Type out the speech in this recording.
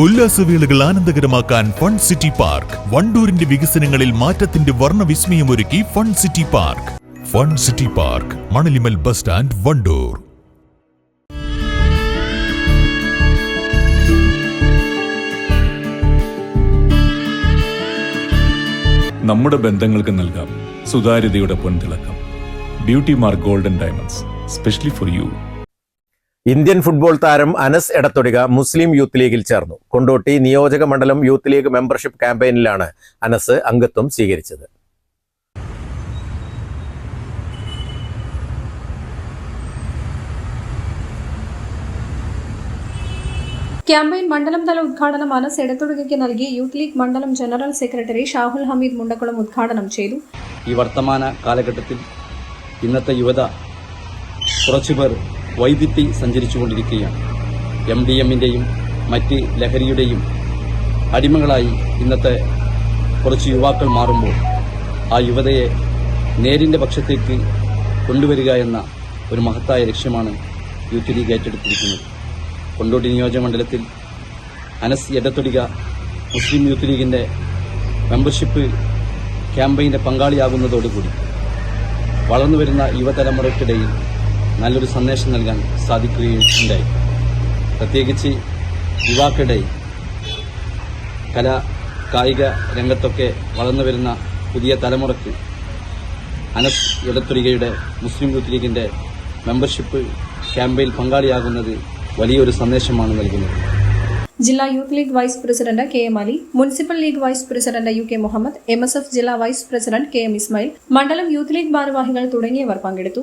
ഉല്ലാസവേളകൾ ആനന്ദകരമാക്കാൻ fun city park. വണ്ടൂരിന്റെ വികസനങ്ങളിൽ മാറ്റത്തിന്റെ വർണ വിസ്മയമൊരുക്കി fun city park. Fun city park Manalimal bus stand Wandoor. നമ്മുടെ ബന്ധങ്ങൾക്ക് നൽകാം സുതാര്യതയുടെ പൊൻതിളക്കം. Beauty mark golden diamonds specially for you Indian football താരം അനസ് എടത്തൊടിക മുസ്ലിം യൂത്ത് ലീഗിൽ ചേർന്നു. കൊണ്ടോട്ടി നിയോജക മണ്ഡലം യൂത്ത് ലീഗ് മെമ്പർഷിപ്പ് ക്യാമ്പയിനിലാണ് അനസ് അംഗത്വം സ്വീകരിച്ചത്. ക്യാമ്പയിൻ മണ്ഡലം തല ഉദ്ഘാടനം അനസ് എടത്തൊടുകയ്ക്ക് നൽകി യൂത്ത് ലീഗ് മണ്ഡലം ജനറൽ സെക്രട്ടറി ഷാഹുൽ ഹമീദ് മുണ്ടക്കുളം ഉദ്ഘാടനം ചെയ്തു. ഈ വർത്തമാന കാലഘട്ടത്തിൽ ഇന്നത്തെ യുവത കുറച്ചുപേർ വൈദ്യുതി സഞ്ചരിച്ചുകൊണ്ടിരിക്കുകയാണ്. എം ഡി എമ്മിന്റെയും മറ്റ് ലഹരിയുടെയും അടിമകളായി ഇന്നത്തെ കുറച്ച് യുവാക്കൾ മാറുമ്പോൾ ആ യുവതയെ നേരിന്റെ പക്ഷത്തേക്ക് കൊണ്ടുവരിക എന്ന ഒരു മഹത്തായ ലക്ഷ്യമാണ് യൂത്ത് ലീഗ് ഏറ്റെടുത്തിരിക്കുന്നത്. കൊണ്ടോട്ടി നിയോജകമണ്ഡലത്തിൽ അനസ് എടത്തൊടിക മുസ്ലിം യൂത്ത് ലീഗിന്റെ മെമ്പർഷിപ്പ് ക്യാമ്പയിന്റെ പങ്കാളിയാകുന്നതോടുകൂടി വളർന്നുവരുന്ന യുവതലമുറയ്ക്കിടയിൽ നല്ലൊരു സന്ദേശം നൽകാൻ സാധിക്കുകയുണ്ടായി. പ്രത്യേകിച്ച് യുവാക്കളുടെ കല കായിക രംഗത്തൊക്കെ വളർന്നു വരുന്ന പുതിയ തലമുറയ്ക്ക് അനസ് ഇടത്തുരികയുടെ മുസ്ലിം യൂത്ത് ലീഗിന്റെ മെമ്പർഷിപ്പ് ക്യാമ്പയിൽ പങ്കാളിയാകുന്നത് വലിയൊരു സന്ദേശമാണ് നൽകുന്നത്. ജില്ലാ youth league vice president K M Ali municipal league vice president U K Muhammad M S F ജില്ലാ vice president K M Ismail മണ്ഡലം യൂത്ത് ലീഗ് ഭാരവാഹികൾ തുടങ്ങിയവർ പങ്കെടുത്തു.